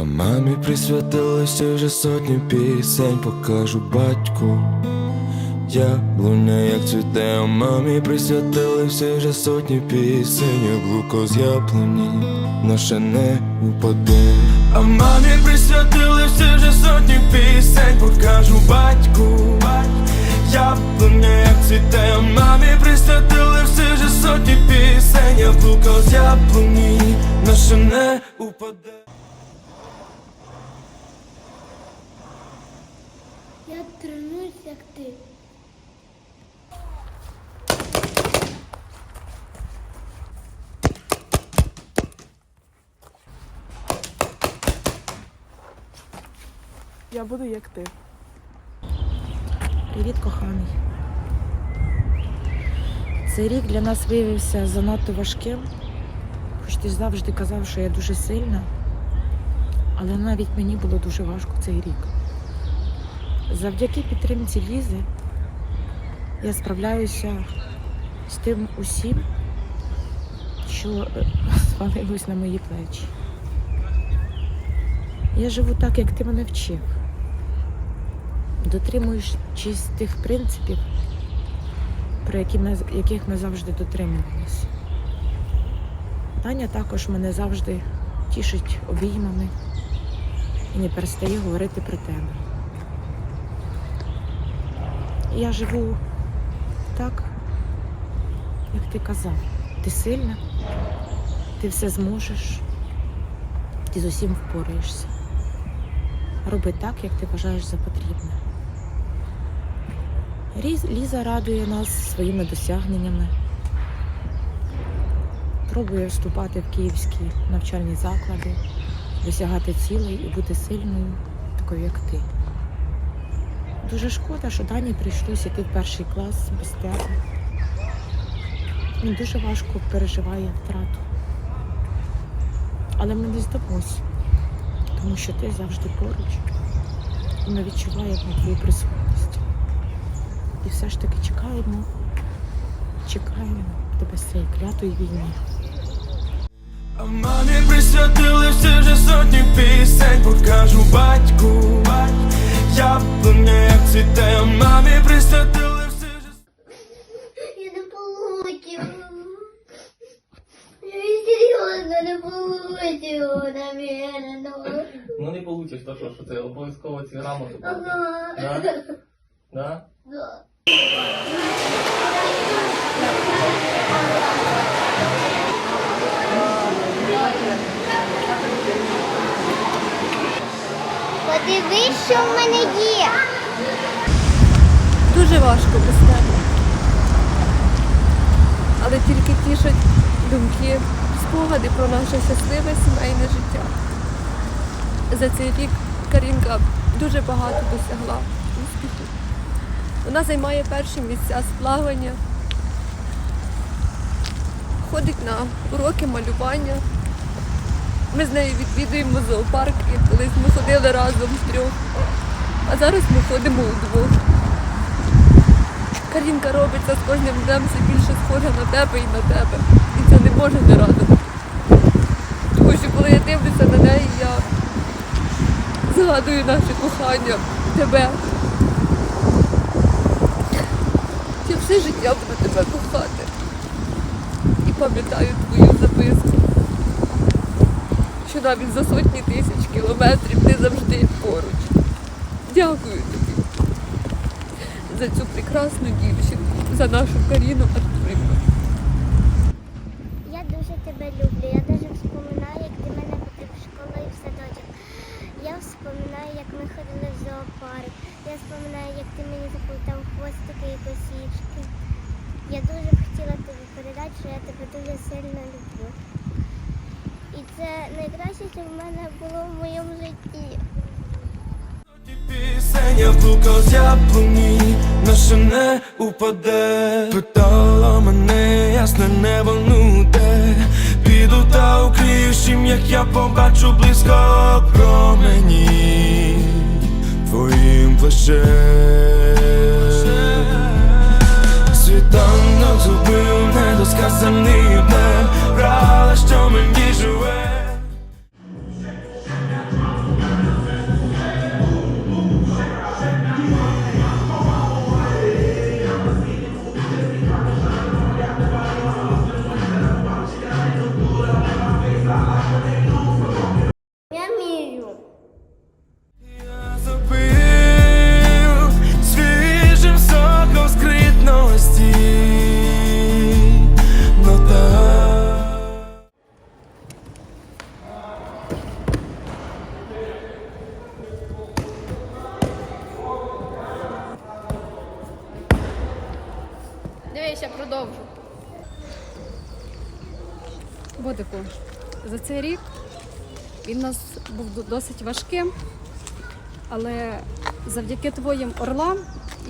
А мамі присвятилися вже сотні пісень, покажу батьку. Яблуня, як цвіте, а мамі присвятили всі вже сотні пісень, яблуко з яблуні, наше не упаде. А мамі присвятили всі вже сотні пісень, покажу батьку. Яблуня, як цвіте, а мамі присвятили всі вже сотні пісень, яблуко з яблуні, наше не упаде. Я тренуюсь, як ти. Я буду як ти. Привіт, коханий. Цей рік для нас виявився занадто важким. Хоч ти завжди казав, що я дуже сильна, але навіть мені було дуже важко цей рік. Завдяки підтримці Лізи я справляюся з тим усім, що е, звалилось на мої плечі. Я живу так, як ти мене вчив дотримуючись тих принципів, про які ми, яких ми завжди дотримувалися. Таня також мене завжди тішить обіймами і не перестає говорити про тебе. Я живу так, як ти казав. Ти сильна, ти все зможеш, ти з усім впораєшся. Роби так, як ти вважаєш за потрібне. Ліза радує нас своїми досягненнями, пробує вступати в київські навчальні заклади, досягати цілей і бути сильною, такою як ти. Дуже шкода, що Дані прийшлося йти в перший клас без тебе. Він дуже важко переживає втрату. Але ми не здамось, тому що ти завжди поруч. І ми відчуваємо твою присутність. І все ж таки чекаємо, чекаємо тебе з цієї клятої війни. А мамі присвятили всі вже сотні пісень, покажу Ну не получиш, то що, що ти обов'язково ці грамоти. Ага. Да? Да? Да. Подивись, що в мене є. Дуже важко без тебе. Але тільки тішать думки, спогади про наше щасливе сімейне життя. За цей рік Карінка дуже багато досягла успіхів. Вона займає перші місця з плавання, ходить на уроки малювання. Ми з нею відвідуємо зоопарк, і колись ми ходили разом втрьох, а зараз ми ходимо удвох. Карінка робиться з кожним днем все більше схожа на тебе і на тебе. І це не може не радувати. Тому що коли я дивлюся на неї, я згадую наше кохання, тебе. Я все життя буду тебе кохати. І пам'ятаю твою записку. Що навіть за сотні тисяч кілометрів ти завжди поруч. Дякую тобі за цю прекрасну дівчинку, за нашу Каріну Артурівну. Я дуже тебе люблю. Я навіть вспоминаю, як ти мене водив в школу і в садочок. Я вспоминаю, як ми ходили в зоопарк. Я вспоминаю, як ти мені заплутав хвостики і косічки. Я дуже хотіла тобі передати, що я тебе дуже сильно люблю. І це найкраще, що в мене було в моєму житті. пісень, яблуко з яблуні, наше не упаде. Питала мене, ясне небо нуде. Піду та укрию чим, як я побачу близько промені твоїм плащем. Світанок зубив недосказаний днем, за цей рік він у нас був досить важким, але завдяки твоїм орлам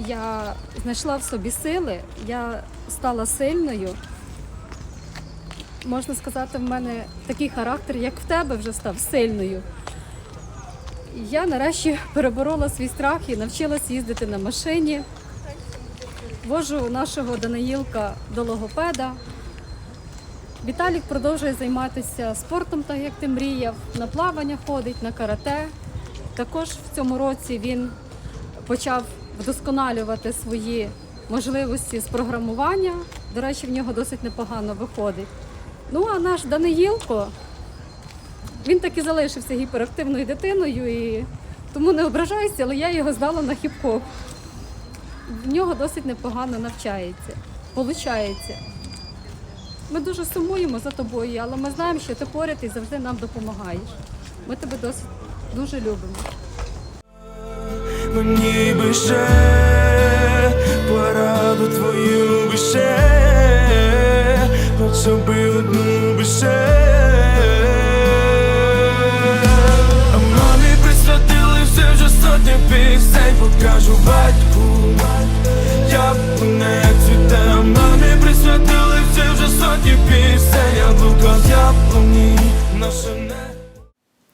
я знайшла в собі сили, я стала сильною. Можна сказати, в мене такий характер, як в тебе, вже став сильною. Я нарешті переборола свій страх і навчилась їздити на машині. Вожу нашого Даниїлка до логопеда. Віталік продовжує займатися спортом, так як ти мріяв. На плавання ходить, на карате. Також в цьому році він почав вдосконалювати свої можливості з програмування. До речі, в нього досить непогано виходить. Ну а наш Даниїлко, він так і залишився гіперактивною дитиною, і тому не ображайся, але я його здала на хіп-хоп. В нього досить непогано навчається, получається. Ми дуже сумуємо за тобою, але ми знаємо, що ти поряд і завжди нам допомагаєш. Ми тебе досить дуже любимо. Мені би ще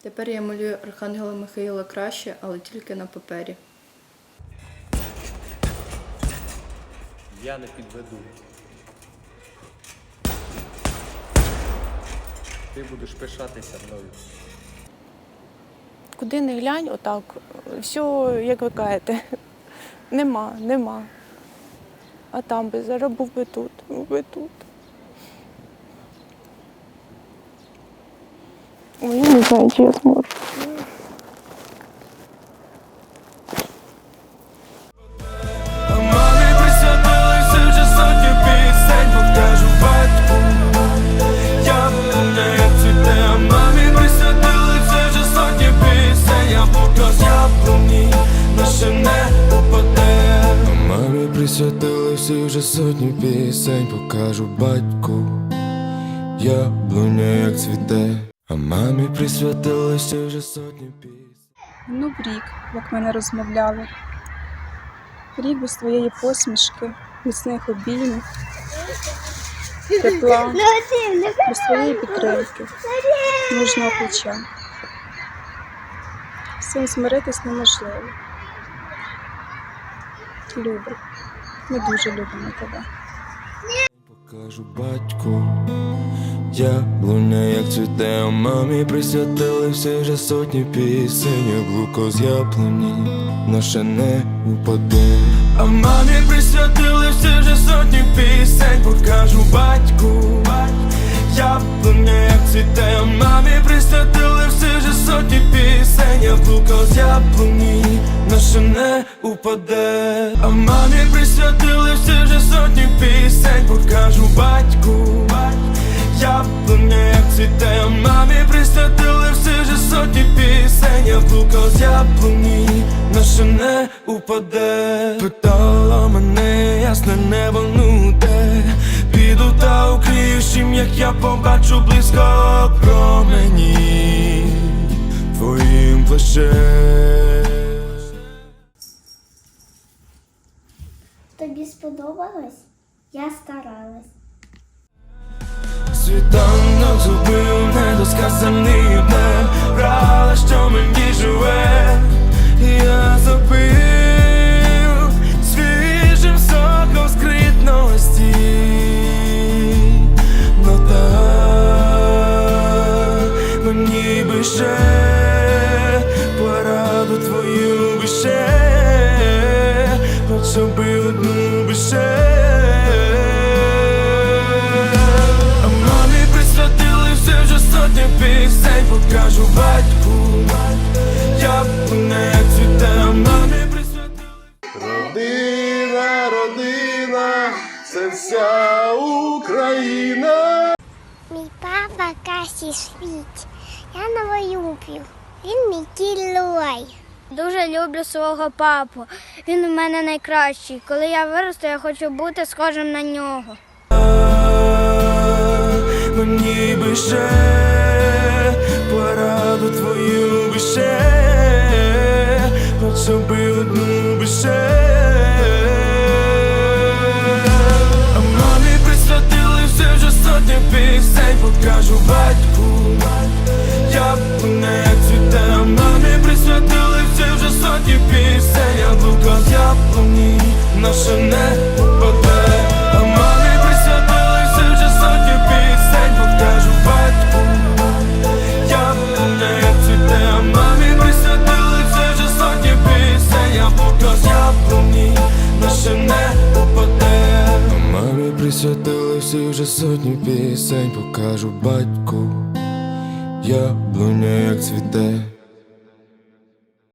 Тепер я малюю Архангела Михаїла краще, але тільки на папері. Я не підведу. Ти будеш пишатися мною. Куди не глянь, отак, все, як ви кажете, нема, нема. А там би зараз був би тут, був би тут. Ой, я не знаю, чи я зможу. А мамі присвятили все вже сотні пісень, покажу батьку. Я не як цвіте, а мамі присвятили все вже сотні пісень, яблука з яблуні, наше не упаде. А мамі присвятили всі вже сотні пісень, покажу батьку. Яблуня як цвіте, а мамі присвятили вже сотні пісень. Ну, рік, як ми не розмовляли. Рік без твоєї посмішки, міцних обіймів, тепла, без твоєї підтримки, мужного плеча. З цим змиритись неможливо. Любо, ми дуже любимо тебе. Покажу батьку, яблуня як цвіте, а мамі присвятили всі вже сотні пісень, яблуко з яблуні, наше не упаде. А мамі присвятили всі вже сотні пісень, покажу батьку, яблуня як цвіте, а мамі присвятили всі вже сотні пісень, яблуко з яблуні, наше не упаде. А мамі присвятили всі вже сотні пісень, покажу батьку, яблуня як цвіте, мамі присвятили всі вже сотні пісень, Я яблуко з яблуні, наше не упаде. Питала мене, ясне небо нуде, піду та укрию чим, як я побачу близько промені твоїм плащем. Тобі сподобалось? Я старалась. Світанок зубив недосказаний Касі світ. Я на люблю. Він мій герой. Дуже люблю свого папу. Він у мене найкращий. Коли я виросту, я хочу бути схожим на нього. Мені би ще пораду твою би ще, би покажу батьку. Я не як цвіте, мамі присвятили все вже сотні пісень, яблука з яблуні наше не пісень, покажу батьку.